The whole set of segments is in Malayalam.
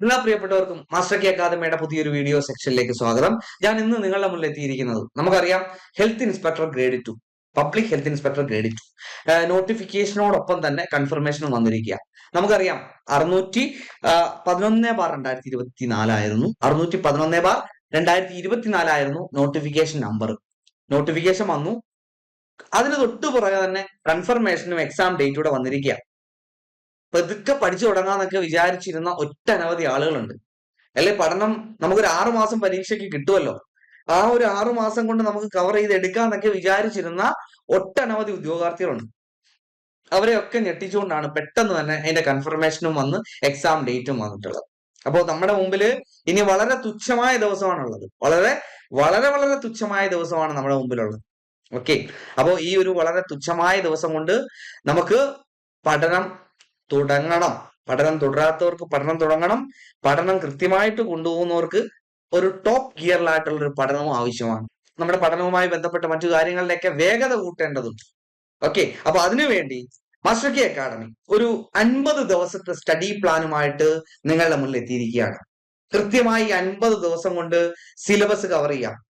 എല്ലാ പ്രിയപ്പെട്ടവർക്കും മാസ്റ്റർ കെ അക്കാദമിയുടെ പുതിയൊരു വീഡിയോ സെക്ഷനിലേക്ക് സ്വാഗതം. ഞാൻ ഇന്ന് നിങ്ങളുടെ മുന്നിൽ എത്തിയിരിക്കുന്നത് നമുക്കറിയാം health inspector grade two public health inspector grade two. നോട്ടിഫിക്കേഷനോടൊപ്പം തന്നെ കൺഫർമേഷനും വന്നിരിക്കുക നമുക്കറിയാം അറുന്നൂറ്റി പതിനൊന്ന് ബാർ രണ്ടായിരത്തി ഇരുപത്തി നാലായിരുന്നു അറുന്നൂറ്റി പതിനൊന്ന് ബാർ രണ്ടായിരത്തി ഇരുപത്തിനാലായിരുന്നു നോട്ടിഫിക്കേഷൻ നമ്പർ നോട്ടിഫിക്കേഷൻ വന്നു. അതിന് തൊട്ടു പുറകെ തന്നെ കൺഫർമേഷനും എക്സാം ഡേറ്റൂടെ വന്നിരിക്കുക പതുക്കെ പഠിച്ചു തുടങ്ങാന്നൊക്കെ വിചാരിച്ചിരുന്ന ഒട്ടനവധി ആളുകളുണ്ട്. അല്ലെ? പഠനം നമുക്കൊരു ആറു മാസം പരീക്ഷയ്ക്ക് കിട്ടുമല്ലോ ആ ഒരു ആറു മാസം കൊണ്ട് നമുക്ക് കവർ ചെയ്ത് എടുക്കാന്നൊക്കെ വിചാരിച്ചിരുന്ന ഒട്ടനവധി ഉദ്യോഗാർത്ഥികളുണ്ട്. അവരെയൊക്കെ ഞെട്ടിച്ചുകൊണ്ടാണ് പെട്ടെന്ന് തന്നെ അതിന്റെ കൺഫർമേഷനും വന്ന് എക്സാം ഡേറ്റും വന്നിട്ടുള്ളത്. അപ്പോൾ നമ്മുടെ മുമ്പിൽ ഇനി വളരെ തുച്ഛമായ ദിവസമാണുള്ളത്. വളരെ വളരെ വളരെ തുച്ഛമായ ദിവസമാണ് നമ്മുടെ മുമ്പിലുള്ളത്. ഓക്കെ? അപ്പോൾ ഈ ഒരു വളരെ തുച്ഛമായ ദിവസം കൊണ്ട് നമുക്ക് പഠനം തുടങ്ങണം. പഠനം തുടരാത്തവർക്ക് പഠനം തുടങ്ങണം. പഠനം കൃത്യമായിട്ട് കൊണ്ടുപോകുന്നവർക്ക് ഒരു ടോപ്പ് ഗിയറിലായിട്ടുള്ള ഒരു പഠനവും ആവശ്യമാണ്. നമ്മുടെ പഠനവുമായി ബന്ധപ്പെട്ട മറ്റു കാര്യങ്ങളിലൊക്കെ വേഗത കൂട്ടേണ്ടതുണ്ട്. ഓക്കെ അപ്പൊ അതിനുവേണ്ടി മാസ്റ്റർ കെ അക്കാഡമി ഒരു അൻപത് ദിവസത്തെ സ്റ്റഡി പ്ലാനുമായിട്ട് നിങ്ങളുടെ മുന്നിൽ എത്തിയിരിക്കുകയാണ്. കൃത്യമായി അൻപത് ദിവസം കൊണ്ട് സിലബസ് കവർ ചെയ്യാം.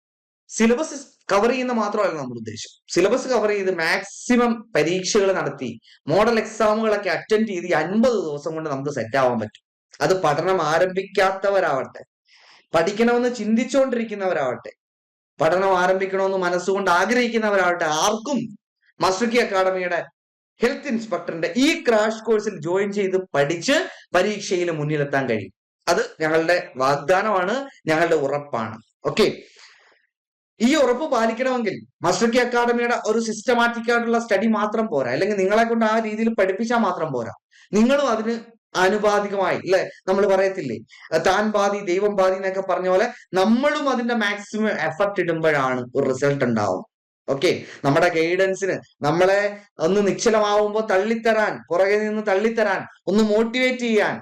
സിലബസ് കവർ ചെയ്യുന്ന മാത്രമല്ല നമ്മുടെ ഉദ്ദേശം. സിലബസ് കവർ ചെയ്ത് മാക്സിമം പരീക്ഷകൾ നടത്തി മോഡൽ എക്സാമുകളൊക്കെ അറ്റൻഡ് ചെയ്ത് അൻപത് ദിവസം കൊണ്ട് നമുക്ക് സെറ്റ് ആവാൻ പറ്റും. അത് പഠനം ആരംഭിക്കാത്തവരാവട്ടെ പഠിക്കണമെന്ന് ചിന്തിച്ചുകൊണ്ടിരിക്കുന്നവരാവട്ടെ പഠനം ആരംഭിക്കണമെന്ന് മനസ്സുകൊണ്ട് ആഗ്രഹിക്കുന്നവരാവട്ടെ ആർക്കും മസുക്കി അക്കാഡമിയുടെ ഹെൽത്ത് ഇൻസ്പെക്ടറിന്റെ ഈ ക്രാഷ് കോഴ്സിൽ ജോയിൻ ചെയ്ത് പഠിച്ച് പരീക്ഷയിൽ മുന്നിലെത്താൻ കഴിയും. അത് ഞങ്ങളുടെ വാഗ്ദാനമാണ് ഞങ്ങളുടെ ഉറപ്പാണ്. ഓക്കെ ഈ ഉറപ്പ് പാലിക്കണമെങ്കിൽ മാസ്റ്റർ അക്കാദമിയുടെ ഒരു സിസ്റ്റമാറ്റിക് ആയിട്ടുള്ള സ്റ്റഡി മാത്രം പോരാ. അല്ലെങ്കിൽ നിങ്ങളെ കൊണ്ട് ആ രീതിയിൽ പഠിപ്പിച്ചാൽ മാത്രം പോരാ. നിങ്ങളും അതിന് ആനുപാതികമായി അല്ലെ? നമ്മൾ പറയത്തില്ലേ? താൻ പാതി ദൈവം പാതി എന്നൊക്കെ പറഞ്ഞ പോലെ നമ്മളും അതിന്റെ മാക്സിമം എഫർട്ട് ഇടുമ്പോഴാണ് ഒരു റിസൾട്ട് ഉണ്ടാവും. ഓക്കെ നമ്മുടെ ഗൈഡൻസിന് നമ്മളെ ഒന്ന് നിശ്ചലമാവുമ്പോൾ തള്ളിത്തരാൻ പുറകെ നിന്ന് തള്ളിത്തരാൻ ഒന്ന് മോട്ടിവേറ്റ് ചെയ്യാൻ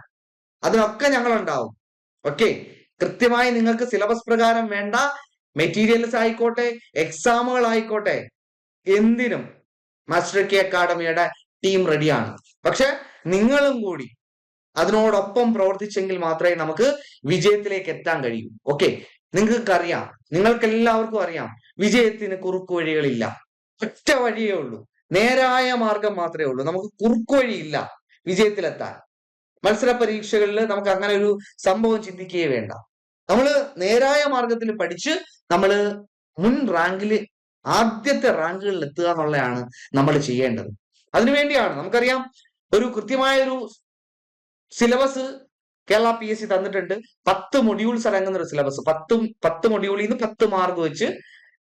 അതിനൊക്കെ ഞങ്ങൾ ഉണ്ടാവും ഓക്കെ കൃത്യമായി നിങ്ങൾക്ക് സിലബസ് പ്രകാരം വേണ്ട മെറ്റീരിയൽസ് ആയിക്കോട്ടെ എക്സാമുകൾ ആയിക്കോട്ടെ എന്തിനും മാസ്റ്റർ കെ അക്കാഡമിയുടെ ടീം റെഡിയാണ് പക്ഷെ നിങ്ങളും കൂടി അതിനോടൊപ്പം പ്രവർത്തിച്ചെങ്കിൽ മാത്രമേ നമുക്ക് വിജയത്തിലേക്ക് എത്താൻ കഴിയൂ. ഓക്കെ നിങ്ങൾക്ക് അറിയാം നിങ്ങൾക്ക് എല്ലാവർക്കും അറിയാം വിജയത്തിന് കുറുക്കു വഴികളില്ല. ഒറ്റ വഴിയേ ഉള്ളൂ. നേരായ മാർഗം മാത്രമേ ഉള്ളൂ. നമുക്ക് കുറുക്കു വഴിയില്ല വിജയത്തിലെത്താൻ. മത്സര പരീക്ഷകളിൽ നമുക്ക് അങ്ങനെ ഒരു സംഭവം ചിന്തിക്കുകയേ വേണ്ട. നമ്മൾ നേരായ മാർഗത്തിൽ പഠിച്ച് നമ്മൾ മുൻ റാങ്കിൽ ആദ്യത്തെ റാങ്കുകളിൽ എത്തുക എന്നുള്ളതാണ് നമ്മൾ ചെയ്യേണ്ടത്. അതിനുവേണ്ടിയാണ് നമുക്കറിയാം ഒരു കൃത്യമായ ഒരു syllabus Kerala P S C തന്നിട്ടുണ്ട്. പത്ത് മൊഡ്യൂൾസ് അടങ്ങുന്ന ഒരു സിലബസ്. പത്ത് പത്ത് മൊഡ്യൂളിൽ നിന്ന് പത്ത് മാർക്ക് വെച്ച്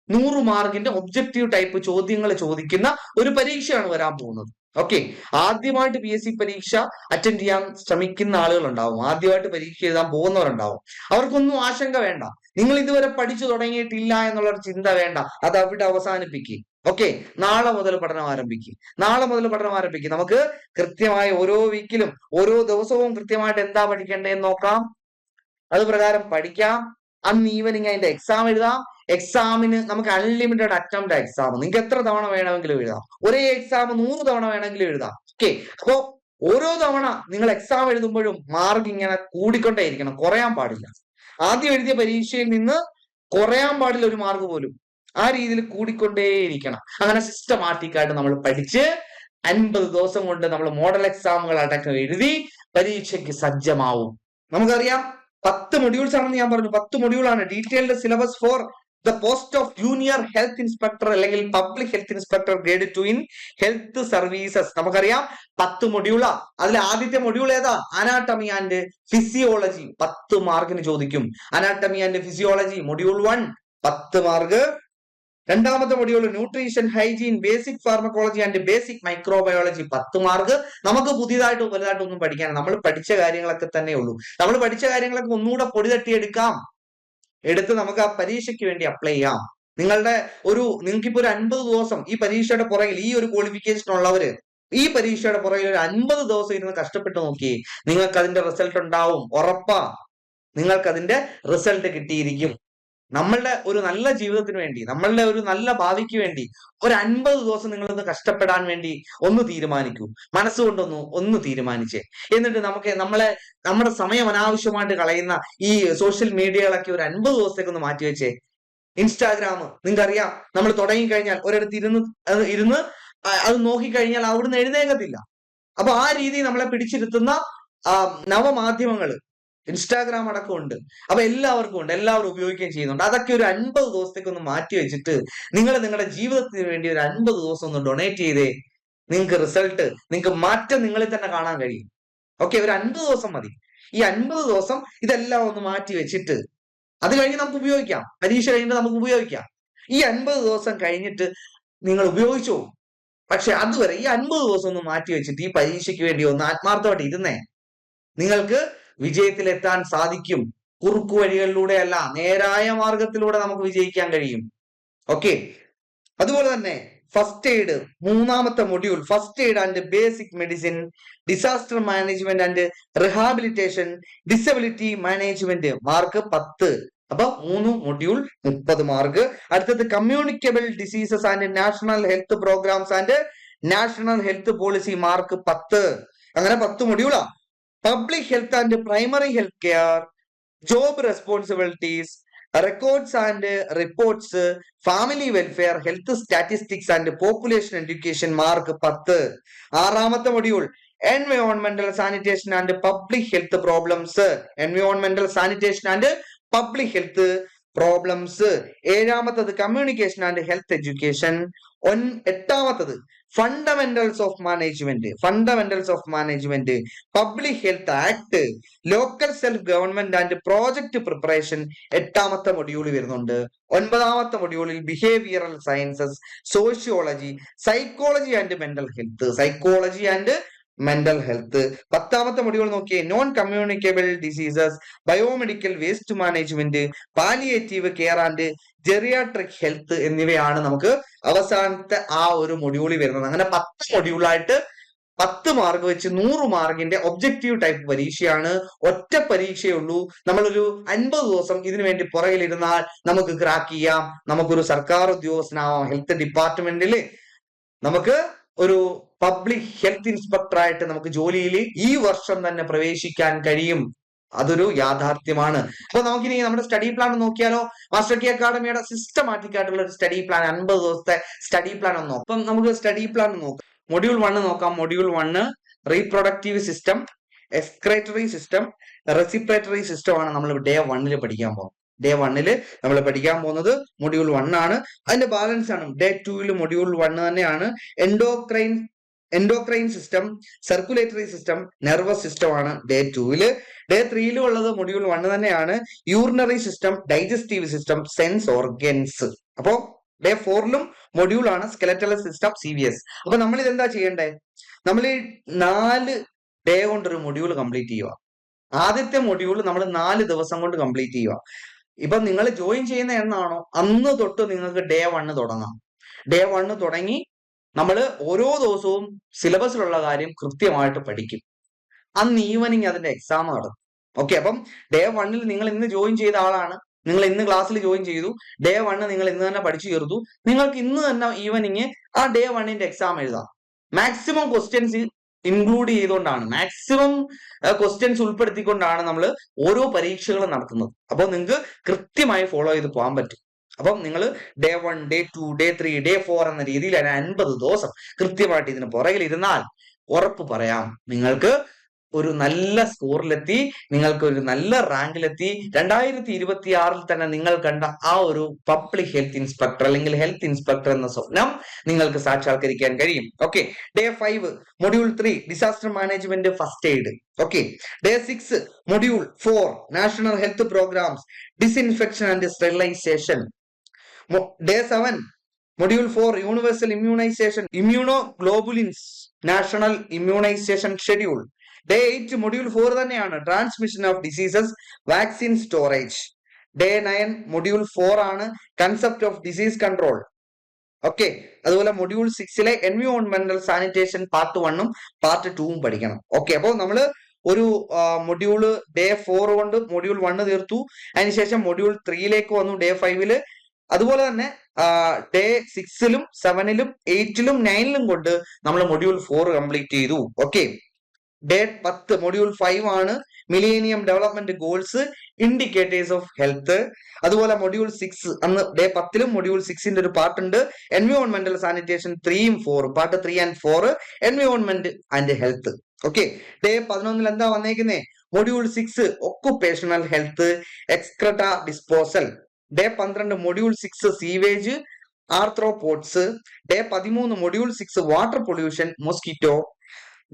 നൂറ് മാർക്കിന്റെ ഒബ്ജക്റ്റീവ് ടൈപ്പ് ചോദ്യങ്ങൾ ചോദിക്കുന്ന ഒരു പരീക്ഷയാണ് വരാൻ പോകുന്നത്. ഓക്കെ ആദ്യമായിട്ട് പി എസ് സി പരീക്ഷ അറ്റൻഡ് ചെയ്യാൻ ശ്രമിക്കുന്ന ആളുകൾ ഉണ്ടാവും ആദ്യമായിട്ട് പരീക്ഷ എഴുതാൻ പോകുന്നവരുണ്ടാവും. അവർക്കൊന്നും ആശങ്ക വേണ്ട. നിങ്ങൾ ഇതുവരെ പഠിച്ചു തുടങ്ങിയിട്ടില്ല എന്നുള്ള ചിന്ത വേണ്ട. അത് അവിടെ അവസാനിപ്പിക്കുക ഓക്കെ നാളെ മുതൽ പഠനം ആരംഭിക്കും. നാളെ മുതൽ പഠനം ആരംഭിക്കും. നമുക്ക് കൃത്യമായി ഓരോ വീക്കിലും ഓരോ ദിവസവും കൃത്യമായിട്ട് എന്താ പഠിക്കേണ്ടതെന്ന് നോക്കാം. അത് പ്രകാരം പഠിക്കാം. അന്ന് ഈവനിങ് അതിന്റെ എക്സാം എഴുതാം. എക്സാമിന് നമുക്ക് അൺലിമിറ്റഡ് അറ്റംപ്റ്റ് എക്സാം നിങ്ങൾക്ക് എത്ര തവണ വേണമെങ്കിലും എഴുതാം. ഒരേ എക്സാം നൂറ് തവണ വേണമെങ്കിലും എഴുതാം. ഓക്കെ അപ്പോ ഓരോ തവണ നിങ്ങൾ എക്സാം എഴുതുമ്പോഴും മാർക്ക് ഇങ്ങനെ കൂടിക്കൊണ്ടേയിരിക്കണം. കുറയാൻ പാടില്ല. ആദ്യം എഴുതിയ പരീക്ഷയിൽ നിന്ന് കുറയാൻ പാടില്ല ഒരു മാർക്ക് പോലും. ആ രീതിയിൽ കൂടിക്കൊണ്ടേയിരിക്കണം. അങ്ങനെ സിസ്റ്റമാറ്റിക് ആയിട്ട് നമ്മൾ പഠിച്ച് അൻപത് ദിവസം കൊണ്ട് നമ്മൾ മോഡൽ എക്സാമുകൾ അടക്കം എഴുതി പരീക്ഷയ്ക്ക് സജ്ജമാവും. നമുക്കറിയാം പത്ത് മൊഡ്യൂൾസ് ആണെന്ന് ഞാൻ പറഞ്ഞു. പത്ത് മൊഡ്യൂൾ ആണ്. Detailed syllabus for the post of junior health inspector അല്ലെങ്കിൽ public health inspector grade two in health services നമുക്കറിയാം പത്ത് മൊഡ്യൂളാ അതിൽ ആദ്യത്തെ മൊഡ്യൂൾ ഏതാ? അനാട്ടമി ആൻഡ് ഫിസിയോളജി പത്ത് മാർക്കിന് ചോദിക്കും. Anatomy and physiology module one പത്ത് മാർക്ക് രണ്ടാമത്തെ module nutrition hygiene basic pharmacology and basic microbiology പത്ത് മാർക്ക് നമുക്ക് പുതിയതായിട്ട് വലുതായിട്ട് ഒന്നും പഠിക്കാൻ നമ്മൾ പഠിച്ച കാര്യങ്ങളൊക്കെ തന്നെ ഉള്ളൂ നമ്മൾ പഠിച്ച കാര്യങ്ങളൊക്കെ ഒന്നുകൂടെ പൊടി തട്ടിയെടുക്കാം. എടുത്ത് നമുക്ക് ആ പരീക്ഷയ്ക്ക് വേണ്ടി അപ്ലൈ ചെയ്യാം. നിങ്ങളുടെ ഒരു നിങ്ങൾക്കിപ്പോ ഒരു അൻപത് ദിവസം ഈ പരീക്ഷയുടെ പുറകിൽ ഈ ഒരു ക്വാളിഫിക്കേഷൻ ഉള്ളവര് ഈ പരീക്ഷയുടെ പുറകിൽ ഒരു അൻപത് ദിവസം ഇരുന്ന് കഷ്ടപ്പെട്ട് നോക്കി നിങ്ങൾക്ക് അതിന്റെ റിസൾട്ട് ഉണ്ടാവും ഉറപ്പാ. നിങ്ങൾക്ക് അതിന്റെ റിസൾട്ട് കിട്ടിയിരിക്കും. നമ്മളുടെ ഒരു നല്ല ജീവിതത്തിന് വേണ്ടി നമ്മളുടെ ഒരു നല്ല ഭാവിക്ക് വേണ്ടി ഒരു അൻപത് ദിവസം നിങ്ങളൊന്ന് കഷ്ടപ്പെടാൻ വേണ്ടി ഒന്ന് തീരുമാനിക്കൂ. മനസ്സുകൊണ്ടൊന്ന് ഒന്ന് തീരുമാനിച്ചേ. എന്നിട്ട് നമുക്ക് നമ്മളെ നമ്മുടെ സമയം അനാവശ്യമായിട്ട് കളയുന്ന ഈ സോഷ്യൽ മീഡിയകളൊക്കെ ഒരു അൻപത് ദിവസത്തേക്ക് ഒന്ന് മാറ്റിവെച്ചേ ഇൻസ്റ്റാഗ്രാം നിങ്ങൾക്കറിയാം നമ്മൾ തുടങ്ങി കഴിഞ്ഞാൽ ഒരിടത്ത് ഇരുന്ന് ഇരുന്ന് അത് നോക്കിക്കഴിഞ്ഞാൽ അവിടുന്ന് എഴുന്നേക്കത്തില്ല അപ്പൊ ആ രീതി നമ്മളെ പിടിച്ചിരുത്തുന്ന നവമാധ്യമങ്ങൾ ഇൻസ്റ്റാഗ്രാം അടക്കം ഉണ്ട്. അപ്പൊ എല്ലാവർക്കും ഉണ്ട്. എല്ലാവരും ഉപയോഗിക്കുകയും ചെയ്യുന്നുണ്ട്. അതൊക്കെ ഒരു അൻപത് ദിവസത്തേക്ക് ഒന്ന് മാറ്റി വെച്ചിട്ട് നിങ്ങൾ നിങ്ങളുടെ ജീവിതത്തിന് വേണ്ടി ഒരു അൻപത് ദിവസം ഒന്ന് ഡൊണേറ്റ് ചെയ്തേ നിങ്ങൾക്ക് റിസൾട്ട് നിങ്ങൾക്ക് മാറ്റം നിങ്ങളിൽ തന്നെ കാണാൻ കഴിയും. ഓക്കെ ഒരു അൻപത് ദിവസം മതി. ഈ അൻപത് ദിവസം ഇതെല്ലാം ഒന്ന് മാറ്റി വെച്ചിട്ട് അത് കഴിഞ്ഞ് നമുക്ക് ഉപയോഗിക്കാം. പരീക്ഷ കഴിഞ്ഞിട്ട് നമുക്ക് ഉപയോഗിക്കാം. ഈ അൻപത് ദിവസം കഴിഞ്ഞിട്ട് നിങ്ങൾ ഉപയോഗിച്ചോ പക്ഷെ അതുവരെ ഈ അൻപത് ദിവസം ഒന്ന് മാറ്റി വെച്ചിട്ട് ഈ പരീക്ഷയ്ക്ക് വേണ്ടി ഒന്ന് ആത്മാർത്ഥമായിട്ട് ഇരുന്നേ. നിങ്ങൾക്ക് വിജയത്തിലെത്താൻ സാധിക്കും. കുറുക്കു വഴികളിലൂടെ അല്ല നേരായ മാർഗത്തിലൂടെ നമുക്ക് വിജയിക്കാൻ കഴിയും. ഓക്കെ അതുപോലെ തന്നെ ഫസ്റ്റ് എയ്ഡ് മൂന്നാമത്തെ module first aid and basic medicine disaster management and rehabilitation disability management mark പത്ത്. അപ്പൊ മൂന്ന് മൊഡ്യൂൾ മുപ്പത് മാർക്ക് അടുത്തത് communicable diseases and national health programmes and national health policy mark പത്ത്. അങ്ങനെ പത്ത് മൊഡ്യൂളാ public health and primary health care job responsibilities records and reports family welfare health statistics and population education mark പത്ത്. ആറാമത്തെ module എൻവയോൺമെന്റൽ sanitation and public health problems എൻവയോൺമെന്റൽ sanitation and public health problems ഏഴാമത്തത് communication and health education ഒൻ എട്ടാമത്തത് fundamentals of management fundamentals of management public health act local self government and project preparation എട്ടാമത്തെ മൊഡ്യൂൾ വരുന്നുണ്ട്. ഒൻപതാമത്തെ മൊഡ്യൂളിൽ behavioural sciences sociology psychology and mental health psychology and mental health പത്താമത്തെ മൊഡ്യൂൾ നോക്കിയേ non communicable diseases biomedical waste management palliative care and geriatric health എന്നിവയാണ് നമുക്ക് അവസാനത്തെ ആ ഒരു മൊഡ്യൂളിൽ വരുന്നത്. അങ്ങനെ പത്ത് മൊഡ്യൂളായിട്ട് പത്ത് മാർക്ക് വെച്ച് നൂറ് മാർക്കിന്റെ ഒബ്ജക്റ്റീവ് ടൈപ്പ് പരീക്ഷയാണ് ഒറ്റ പരീക്ഷയുള്ളൂ നമ്മളൊരു അൻപത് ദിവസം ഇതിനു വേണ്ടി പുറകിലിരുന്നാൽ നമുക്ക് ക്രാക്ക് ചെയ്യാം. നമുക്കൊരു സർക്കാർ ഉദ്യോഗസ്ഥനാവാം. ഹെൽത്ത് ഡിപ്പാർട്ട്മെന്റിൽ നമുക്ക് ഒരു പബ്ലിക് ഹെൽത്ത് ഇൻസ്പെക്ടറായിട്ട് നമുക്ക് ജോലിയിൽ ഈ വർഷം തന്നെ പ്രവേശിക്കാൻ കഴിയും. അതൊരു യാഥാർത്ഥ്യമാണ്. അപ്പൊ നമുക്കിനി നമ്മുടെ സ്റ്റഡി പ്ലാൻ നോക്കിയാലോ? മാസ്റ്റർ കെ അക്കാഡമിയുടെ സിസ്റ്റമാറ്റിക് ആയിട്ടുള്ള ഒരു സ്റ്റഡി പ്ലാൻ അൻപത് ദിവസത്തെ സ്റ്റഡി പ്ലാൻ ഒന്ന് നോക്കാം. അപ്പം നമുക്ക് സ്റ്റഡി പ്ലാൻ നോക്കാം. മൊഡ്യൂൾ വണ്ണ് നോക്കാം. Module one reproductive system excretory system respiratory system ആണ് നമ്മൾ ഡേ വണ്ണിൽ പഠിക്കാൻ പോകുന്നത്. ഡേ വണ്ണിൽ നമ്മൾ പഠിക്കാൻ പോകുന്നത് മൊഡ്യൂൾ വൺ ആണ്. അതിന്റെ ബാലൻസ് ആണ്. ഡേ ടൂവിൽ മൊഡ്യൂൾ വൺ തന്നെയാണ്. Endocrine endocrine system circulatory system nervous system ആണ് ഡേ ടൂവിൽ ഡേ ത്രീയിലും ഉള്ളത് മൊഡ്യൂൾ വൺ തന്നെയാണ്. Urinary system digestive system sense organs അപ്പോ ഡേ ഫോറിലും മൊഡ്യൂൾ ആണ് skeletal system C V S അപ്പൊ നമ്മൾ ഇതെന്താ ചെയ്യണ്ടേ? നമ്മൾ ഈ നാല് ഡേ കൊണ്ടൊരു മൊഡ്യൂൾ കംപ്ലീറ്റ് ചെയ്യുക. ആദ്യത്തെ മൊഡ്യൂൾ നമ്മൾ നാല് ദിവസം കൊണ്ട് കംപ്ലീറ്റ് ചെയ്യുക. ഇപ്പൊ നിങ്ങൾ ജോയിൻ ചെയ്യുന്ന എന്നാണോ? അന്ന് തൊട്ട് നിങ്ങൾക്ക് ഡേ വണ്ണ് തുടങ്ങാം. ഡേ വണ്ണ് തുടങ്ങി നമ്മൾ ഓരോ ദിവസവും സിലബസിലുള്ള കാര്യം കൃത്യമായിട്ട് പഠിക്കും. അന്ന് ഈവനിങ് അതിന്റെ എക്സാം നടത്തും ഓക്കെ അപ്പം ഡേ വണ്ണിൽ നിങ്ങൾ ഇന്ന് ജോയിൻ ചെയ്ത ആളാണ്. നിങ്ങൾ ഇന്ന് ക്ലാസ്സിൽ ജോയിൻ ചെയ്തു. ഡേ വണ്ണ് നിങ്ങൾ ഇന്ന് തന്നെ പഠിച്ചു തീർത്തു നിങ്ങൾക്ക് ഇന്ന് തന്നെ ഈവനിങ് ആ ഡേ വണ്ണിന്റെ എക്സാം എഴുതാം. മാക്സിമം ക്വസ്റ്റ്യൻസ് ഇൻക്ലൂഡ് ചെയ്തുകൊണ്ടാണ്. മാക്സിമം ക്വസ്റ്റ്യൻസ് ഉൾപ്പെടുത്തിക്കൊണ്ടാണ് നമ്മൾ ഓരോ പരീക്ഷകളും നടത്തുന്നത്. അപ്പോൾ നിങ്ങൾക്ക് കൃത്യമായി ഫോളോ ചെയ്ത് പോകാൻ പറ്റും. അപ്പം നിങ്ങൾ day one day two day three day four എന്ന രീതിയിൽ അതിന് അൻപത് ദിവസം കൃത്യമായിട്ട് ഇതിന് പുറകിൽ ഇരുന്നാൽ ഉറപ്പ് പറയാം. നിങ്ങൾക്ക് ഒരു നല്ല സ്കോറിലെത്തി നിങ്ങൾക്ക് ഒരു നല്ല റാങ്കിലെത്തി. രണ്ടായിരത്തി ഇരുപത്തി ആറിൽ തന്നെ നിങ്ങൾ കണ്ട ആ ഒരു പബ്ലിക് ഹെൽത്ത് ഇൻസ്പെക്ടർ അല്ലെങ്കിൽ ഹെൽത്ത് ഇൻസ്പെക്ടർ എന്ന സ്വപ്നം നിങ്ങൾക്ക് സാക്ഷാത്കരിക്കാൻ കഴിയും. Okay. Day five module three disaster management first aid. Okay. Day six module four national health programmes disinfection and sterilisation. Day seven module four universal immunisation immunoglobulins national immunisation schedule. Day eight module four തന്നെയാണ്. Transmission of diseases vaccine storage day nine module four ആണ്. Concept of disease control okay അതുപോലെ മൊഡ്യൂൾ സിക്സിലെ എൻവിയോൺമെന്റൽ സാനിറ്റേഷൻ പാർട്ട് വണ്ണും പാർട്ട് ടൂവും പഠിക്കണം. ഓക്കെ അപ്പോൾ നമ്മൾ ഒരു മൊഡ്യൂൾ ഡേ ഫോർ കൊണ്ട് മൊഡ്യൂൾ വണ്ണ് തീർത്തു. അതിനുശേഷം മൊഡ്യൂൾ ത്രീയിലേക്ക് വന്നു ഡേ ഫൈവിൽ അതുപോലെ തന്നെ ഡേ സിക്സിലും സെവനിലും എയ്റ്റിലും നയനിലും കൊണ്ട് നമ്മൾ മൊഡ്യൂൾ ഫോർ കംപ്ലീറ്റ് ചെയ്തു. ഓക്കെ ഡേ പത്ത് മൊഡ്യൂൾ ഫൈവ് ആണ് millennium development goals indicators of health അതുപോലെ മൊഡ്യൂൾ സിക്സ് അന്ന് ഡേ പത്തിലും മൊഡ്യൂൾ സിക്സിന്റെ ഒരു പാർട്ട് ഉണ്ട് എൻവയോൺമെന്റൽ സാനിറ്റേഷൻ ത്രീയും ഫോറും part three and four environment and health okay day പതിനൊന്നിൽ എന്താ വന്നേക്കുന്നേ? Module six occupational health excreta disposal day പന്ത്രണ്ട് module six sewage arthropods day പതിമൂന്ന് module six water pollution mosquito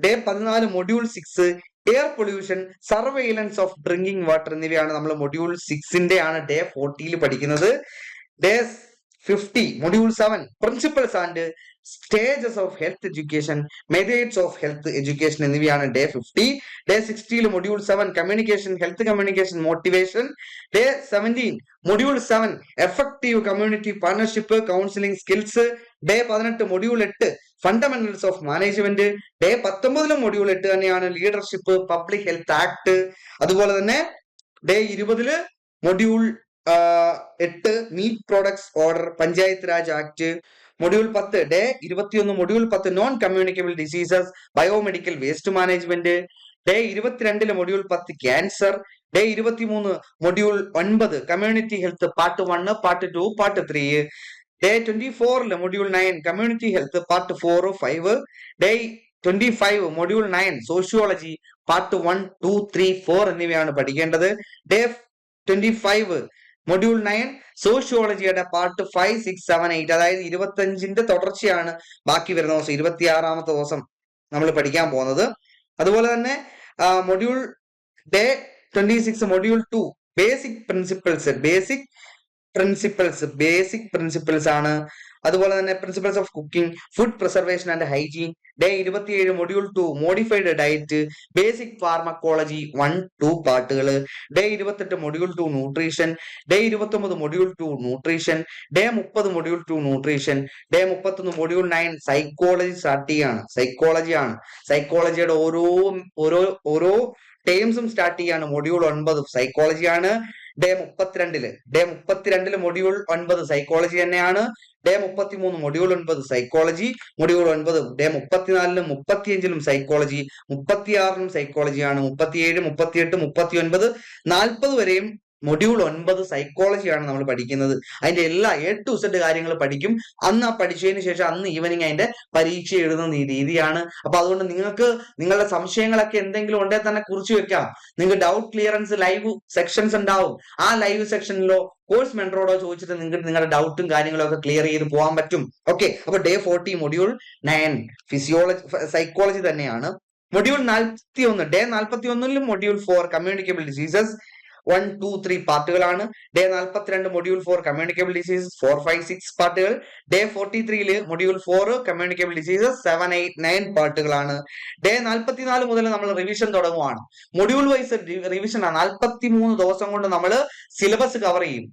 day പതിനാല് module six air pollution surveillance of drinking water എന്നിവയാണ് നമ്മൾ മൊഡ്യൂൾ സിക്സിന്റെ ആണ് ഡേ ഫോർട്ടിയിൽ പഠിക്കുന്നത്. Day fifty module seven principles and stages of health education methods of health education എന്നിവയാണ് day fifty day സിക്സ്റ്റിയിൽ module seven communication health communication motivation day seventeen module seven effective community partnership counselling skills day പതിനെട്ട് മൊഡ്യൂൾ എട്ട് ഫണ്ടമെന്റൽസ് ഓഫ് മാനേജ്മെന്റ് ഡേ പത്തൊമ്പതിലും മൊഡ്യൂൾ എട്ട് തന്നെയാണ് ലീഡർഷിപ്പ് പബ്ലിക് ഹെൽത്ത് ആക്ട് അതുപോലെ തന്നെ ഡേ ഇരുപതിൽ മൊഡ്യൂൾ എട്ട് meat products order Panchayat Raj act module പത്ത് ഡേ ഇരുപത്തിയൊന്ന് മൊഡ്യൂൾ പത്ത് non communicable diseases biomedical waste management day ഇരുപത്തിരണ്ടിൽ മൊഡ്യൂൾ പത്ത് ക്യാൻസർ ഡേ ഇരുപത്തിമൂന്ന് മൊഡ്യൂൾ ഒൻപത് community health part one part two part three day twenty ഫോറിൽ module nine community health part four five day twenty five module nine sociology part one two three four എന്നിവയാണ് പഠിക്കേണ്ടത്. Day twenty five module nine സോഷ്യോളജിയുടെ part five six seven eight അതായത് ഇരുപത്തഞ്ചിന്റെ തുടർച്ചയാണ് ബാക്കി വരുന്ന ദിവസം ഇരുപത്തിയാറാമത്തെ ദിവസം നമ്മൾ പഠിക്കാൻ പോകുന്നത്. അതുപോലെ തന്നെ module day twenty six module two basic principles basic principles basic principles ആണ്. അതുപോലെ തന്നെ principles of cooking food preservation and hygiene day ഇരുപത്തിയേഴ് module two modified diet basic pharmacology one two പാർട്ടുകൾ day ഇരുപത്തെട്ട് മൊഡ്യൂൾ ടു ന്യൂട്രീഷൻ ഡേ ഇരുപത്തൊമ്പത് മൊഡ്യൂൾ ടു ന്യൂട്രീഷൻ ഡേ മുപ്പത് മൊഡ്യൂൾ ടു ന്യൂട്രീഷൻ ഡേ മുപ്പത്തൊന്ന് മൊഡ്യൂൾ നയൻ സൈക്കോളജി സ്റ്റാർട്ട് ചെയ്യാണ്. സൈക്കോളജി ആണ്. സൈക്കോളജിയുടെ ഓരോ ഓരോ ഓരോ ടേംസും സ്റ്റാർട്ട് ചെയ്യാണ്. മൊഡ്യൂൾ ഒൻപത് സൈക്കോളജി ആണ്. ഡേ മുപ്പത്തിരണ്ടിൽ. ഡേ മുപ്പത്തിരണ്ടിൽ മൊഡ്യൂൾ ഒൻപത് സൈക്കോളജി തന്നെയാണ്. ഡേ മുപ്പത്തിമൂന്ന് മൊഡ്യൂൾ ഒൻപത് സൈക്കോളജി മൊഡ്യൂൾ ഒൻപത് ഡേ മുപ്പത്തിനാലിലും മുപ്പത്തിയഞ്ചിലും സൈക്കോളജി മുപ്പത്തിയാറിലും സൈക്കോളജിയാണ് മുപ്പത്തിയേഴ് മുപ്പത്തിയെട്ട് മുപ്പത്തി ഒൻപത് നാൽപ്പത് വരെയും മൊഡ്യൂൾ ഒൻപത് സൈക്കോളജിയാണ് നമ്മൾ പഠിക്കുന്നത്. അതിന്റെ എല്ലാ എ ടു സെറ്റ് കാര്യങ്ങൾ പഠിക്കും. അന്ന് ആ പഠിച്ചതിന് ശേഷം അന്ന് ഈവനിങ് അതിന്റെ പരീക്ഷ എഴുതുന്ന രീതിയാണ്. അപ്പൊ അതുകൊണ്ട് നിങ്ങൾക്ക് നിങ്ങളുടെ സംശയങ്ങളൊക്കെ എന്തെങ്കിലും ഉണ്ടേ തന്നെ കുറിച്ച് വെക്കാം. നിങ്ങൾക്ക് ഡൗട്ട് ക്ലിയറൻസ് ലൈവ് സെക്ഷൻസ് ഉണ്ടാവും. ആ ലൈവ് സെക്ഷനിലോ കോഴ്സ് മെൻട്രോടോ ചോദിച്ചിട്ട് നിങ്ങൾക്ക് നിങ്ങളുടെ ഡൗട്ടും കാര്യങ്ങളും ഒക്കെ ക്ലിയർ ചെയ്ത് പോകാൻ പറ്റും. ഓക്കെ അപ്പൊ day forty module nine physiology psychology തന്നെയാണ്. മൊഡ്യൂൾ നാൽപ്പത്തി ഒന്ന് ഡേ നാൽപ്പത്തി ഒന്നിലും module four communicable diseases one two three പാർട്ടുകളാണ് day നാൽപ്പത്തിരണ്ട് module four communicable diseases four five six പാർട്ടുകൾ day forty ത്രീയിൽ module four communicable diseases seven eight nine പാർട്ടുകളാണ് day നാൽപ്പത്തിനാല് മുതൽ നമ്മൾ റിവിഷൻ തുടങ്ങുവാണ്. മൊഡ്യൂൾ വൈസ് റിവിഷൻ ആണ്. നാൽപ്പത്തി മൂന്ന് ദിവസം കൊണ്ട് നമ്മൾ സിലബസ് കവർ ചെയ്യും.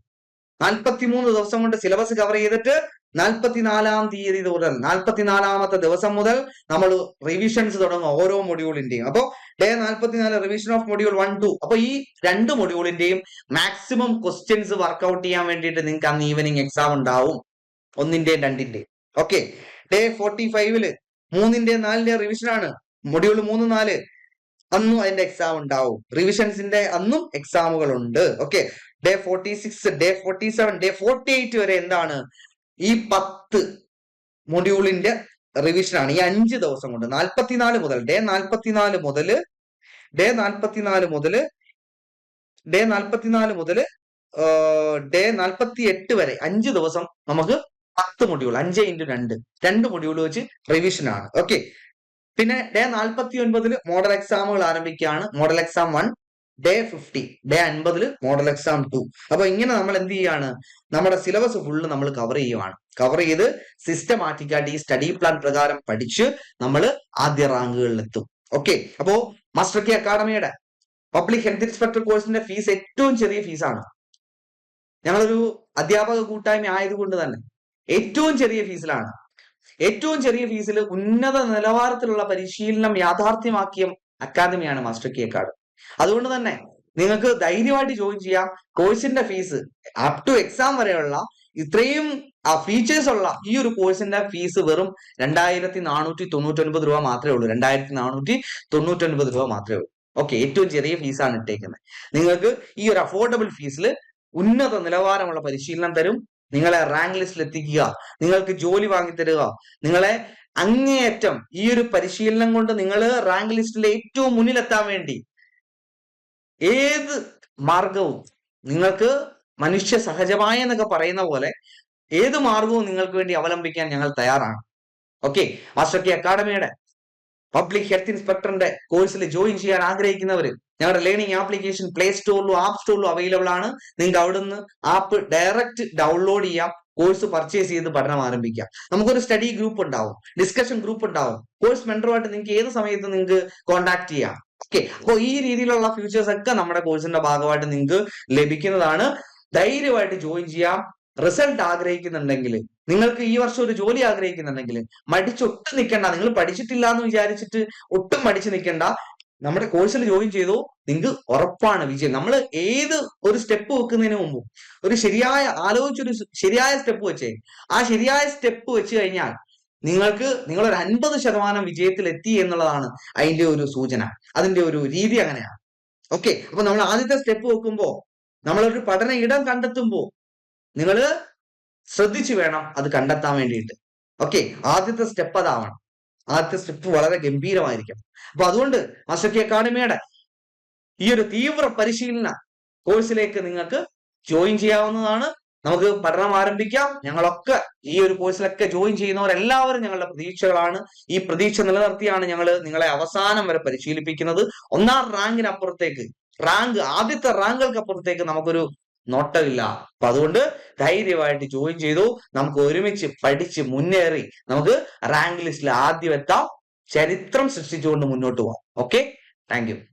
നാൽപ്പത്തി മൂന്ന് ദിവസം കൊണ്ട് സിലബസ് കവർ ചെയ്തിട്ട് നാൽപ്പത്തിനാലാം തീയതി മുതൽ നാൽപ്പത്തിനാലാമത്തെ ദിവസം മുതൽ നമ്മൾ റിവിഷൻസ് തുടങ്ങും ഓരോ മൊഡ്യൂളിന്റെയും അപ്പോൾ ഡേ നാൽപ്പത്തിനാല് revision of module one two അപ്പൊ ഈ രണ്ട് മൊഡ്യൂളിന്റെയും മാക്സിമം ക്വസ്റ്റ്യൻസ് വർക്ക്ഔട്ട് ചെയ്യാൻ വേണ്ടിയിട്ട് നിങ്ങൾക്ക് അന്ന് ഈവനിങ് എക്സാം ഉണ്ടാവും. ഒന്നിന്റെയും രണ്ടിന്റെയും. ഓക്കെ ഡേ ഫോർട്ടി ഫൈവിൽ മൂന്നിന്റെ നാലിന്റെ റിവിഷൻ ആണ്. മൊഡ്യൂൾ മൂന്ന് നാല്. അന്നും അതിന്റെ എക്സാം ഉണ്ടാവും. റിവിഷൻസിന്റെ അന്നും എക്സാമുകൾ ഉണ്ട്. Okay day forty six day forty seven day forty eight വരെ എന്താണ് ഈ പത്ത് മൊഡ്യൂളിന്റെ റിവിഷൻ ആണ്. ഈ അഞ്ച് ദിവസം കൊണ്ട് നാൽപ്പത്തിനാല് മുതൽ ഡേ നാൽപ്പത്തിനാല് മുതൽ ഡേ നാൽപ്പത്തിനാല് മുതൽ ഡേ നാൽപ്പത്തിനാല് മുതൽ ഡേ നാൽപ്പത്തി എട്ട് വരെ അഞ്ച് ദിവസം നമുക്ക് പത്ത് മൊഡ്യൂൾ അഞ്ച് ഇന്റു രണ്ട്. രണ്ട് മൊഡ്യൂൾ വെച്ച് റിവിഷൻ ആണ്. ഓക്കെ. പിന്നെ ഡേ നാൽപ്പത്തി ഒൻപതിൽ മോഡൽ എക്സാമുകൾ ആരംഭിക്കുകയാണ്. Model exam one day fifty day അൻപതിൽ മോഡൽ എക്സാം ടു അപ്പൊ ഇങ്ങനെ നമ്മൾ എന്ത് ചെയ്യാണ്? നമ്മുടെ സിലബസ് ഫുള്ള് നമ്മൾ കവർ ചെയ്യുവാണ്. കവർ ചെയ്ത് സിസ്റ്റമാറ്റിക് ആയിട്ട് ഈ സ്റ്റഡി പ്ലാൻ പ്രകാരം പഠിച്ച് നമ്മൾ ആദ്യ റാങ്കുകളിൽ എത്തും ഓക്കെ അപ്പോ മാസ്റ്റർ കെ അക്കാഡമിയുടെ പബ്ലിക് ഹെൽത്ത് ഇൻസ്പെക്ടർ കോഴ്സിന്റെ ഫീസ് ഏറ്റവും ചെറിയ ഫീസാണ് ഞങ്ങളൊരു അധ്യാപക കൂട്ടായ്മ ആയതുകൊണ്ട് തന്നെ ഏറ്റവും ചെറിയ ഫീസിലാണ് ഏറ്റവും ചെറിയ ഫീസിൽ ഉന്നത നിലവാരത്തിലുള്ള പരിശീലനം യാഥാർത്ഥ്യമാക്കിയ അക്കാദമിയാണ് മാസ്റ്റർ കെ അക്കാദമി അതുകൊണ്ട് തന്നെ നിങ്ങൾക്ക് ധൈര്യമായിട്ട് ജോയിൻ ചെയ്യാം. കോഴ്സിന്റെ ഫീസ് അപ് ടു എക്സാം വരെയുള്ള ഇത്രയും ഫീച്ചേഴ്സ് ഉള്ള ഈ ഒരു കോഴ്സിന്റെ ഫീസ് വെറും രണ്ടായിരത്തി നാനൂറ്റി തൊണ്ണൂറ്റി ഒൻപത് രൂപ മാത്രമേ ഉള്ളൂ. രണ്ടായിരത്തി നാനൂറ്റി തൊണ്ണൂറ്റി ഒൻപത് രൂപ മാത്രമേ ഉള്ളൂ. ഓക്കെ ഏറ്റവും ചെറിയ ഫീസാണ് ഇട്ടേക്കുന്നത് നിങ്ങൾക്ക് ഈ ഒരു അഫോർഡബിൾ ഫീസിൽ ഉന്നത നിലവാരമുള്ള പരിശീലനം തരും. നിങ്ങളെ റാങ്ക് ലിസ്റ്റിൽ എത്തിക്കുക. നിങ്ങൾക്ക് ജോലി വാങ്ങിത്തരിക നിങ്ങളെ അങ്ങേയറ്റം ഈ ഒരു പരിശീലനം കൊണ്ട് നിങ്ങൾ റാങ്ക് ലിസ്റ്റിലെ ഏറ്റവും മുന്നിലെത്താൻ വേണ്ടി ഏത് മാർഗവും നിങ്ങൾക്ക് മനുഷ്യ സഹജമായ എന്നൊക്കെ പറയുന്ന പോലെ ഏത് മാർഗവും നിങ്ങൾക്ക് വേണ്ടി അവലംബിക്കാൻ ഞങ്ങൾ തയ്യാറാണ്. ഓക്കെ മാസ്റ്റർ കെ അക്കാഡമിയുടെ പബ്ലിക് ഹെൽത്ത് ഇൻസ്പെക്ടറിന്റെ കോഴ്സിൽ ജോയിൻ ചെയ്യാൻ ആഗ്രഹിക്കുന്നവർ ഞങ്ങളുടെ ലേണിംഗ് ആപ്ലിക്കേഷൻ പ്ലേ സ്റ്റോറിലും ആപ്പ് സ്റ്റോറിലും അവൈലബിൾ ആണ്. നിങ്ങൾക്ക് അവിടുന്ന് ആപ്പ് ഡയറക്റ്റ് ഡൗൺലോഡ് ചെയ്യാം കോഴ്സ് പർച്ചേസ് ചെയ്ത് പഠനം ആരംഭിക്കാം. നമുക്കൊരു സ്റ്റഡി ഗ്രൂപ്പ് ഉണ്ടാവും ഡിസ്കഷൻ ഗ്രൂപ്പ് ഉണ്ടാവും. കോഴ്സ് മെന്ററുമായിട്ട് നിങ്ങൾക്ക് ഏത് സമയത്ത് നിങ്ങൾക്ക് കോൺടാക്ട് ചെയ്യാം. ഓക്കെ അപ്പോൾ ഈ രീതിയിലുള്ള ഫ്യൂച്ചേഴ്സ് ഒക്കെ നമ്മുടെ കോഴ്സിന്റെ ഭാഗമായിട്ട് നിങ്ങൾക്ക് ലഭിക്കുന്നതാണ്. ധൈര്യമായിട്ട് ജോയിൻ ചെയ്യാം. റിസൾട്ട് ആഗ്രഹിക്കുന്നുണ്ടെങ്കിൽ നിങ്ങൾക്ക് ഈ വർഷം ഒരു ജോലി ആഗ്രഹിക്കുന്നുണ്ടെങ്കിൽ മടിച്ചൊട്ടും നിൽക്കണ്ട നിങ്ങൾ പഠിച്ചിട്ടില്ല എന്ന് വിചാരിച്ചിട്ട് ഒട്ടും മടിച്ചു നിൽക്കണ്ട നമ്മുടെ കോഴ്സിൽ ജോയിൻ ചെയ്തു. നിങ്ങൾക്ക് ഉറപ്പാണ് വിജയം. നമ്മൾ ഏത് ഒരു സ്റ്റെപ്പ് വെക്കുന്നതിന് മുമ്പും ഒരു ശരിയായ ആലോചിച്ചൊരു ശരിയായ സ്റ്റെപ്പ് വെച്ചേ ആ ശരിയായ സ്റ്റെപ്പ് വെച്ച് കഴിഞ്ഞാൽ നിങ്ങൾക്ക് നിങ്ങൾ ഒരു അൻപത് ശതമാനം വിജയത്തിൽ എത്തി എന്നുള്ളതാണ് അതിന്റെ ഒരു സൂചന. അതിന്റെ ഒരു രീതി അങ്ങനെയാണ്. ഓക്കെ അപ്പൊ നമ്മൾ ആദ്യത്തെ സ്റ്റെപ്പ് വെക്കുമ്പോ നമ്മളൊരു പഠന ഇടം കണ്ടെത്തുമ്പോൾ നിങ്ങൾ ശ്രദ്ധിച്ചു വേണം അത് കണ്ടെത്താൻ വേണ്ടിയിട്ട്. ഓക്കെ ആദ്യത്തെ സ്റ്റെപ്പ് അതാവണം. ആദ്യത്തെ സ്റ്റെപ്പ് വളരെ ഗംഭീരമായിരിക്കണം. അപ്പൊ അതുകൊണ്ട് മാസ്റ്റർ അക്കാഡമിയുടെ ഈ ഒരു തീവ്ര പരിശീലന കോഴ്സിലേക്ക് നിങ്ങൾക്ക് ജോയിൻ ചെയ്യാവുന്നതാണ്. നമുക്ക് പഠനം ആരംഭിക്കാം. ഞങ്ങളൊക്കെ ഈ ഒരു കോഴ്സിലൊക്കെ ജോയിൻ ചെയ്യുന്നവരെല്ലാവരും ഞങ്ങളുടെ പ്രതീക്ഷകളാണ്. ഈ പ്രതീക്ഷ നിലനിർത്തിയാണ് ഞങ്ങൾ നിങ്ങളെ അവസാനം വരെ പരിശീലിപ്പിക്കുന്നത്. ഒന്നാം റാങ്കിനപ്പുറത്തേക്ക് റാങ്ക് ആദ്യത്തെ റാങ്കുകൾക്ക് അപ്പുറത്തേക്ക് നമുക്കൊരു നോട്ടമില്ല. അപ്പൊ അതുകൊണ്ട് ധൈര്യമായിട്ട് ജോയിൻ ചെയ്തു. നമുക്ക് ഒരുമിച്ച് പഠിച്ച് മുന്നേറി നമുക്ക് റാങ്ക് ലിസ്റ്റിൽ ആദ്യം എത്താം. ചരിത്രം സൃഷ്ടിച്ചുകൊണ്ട് മുന്നോട്ട് പോവാം. Okay thank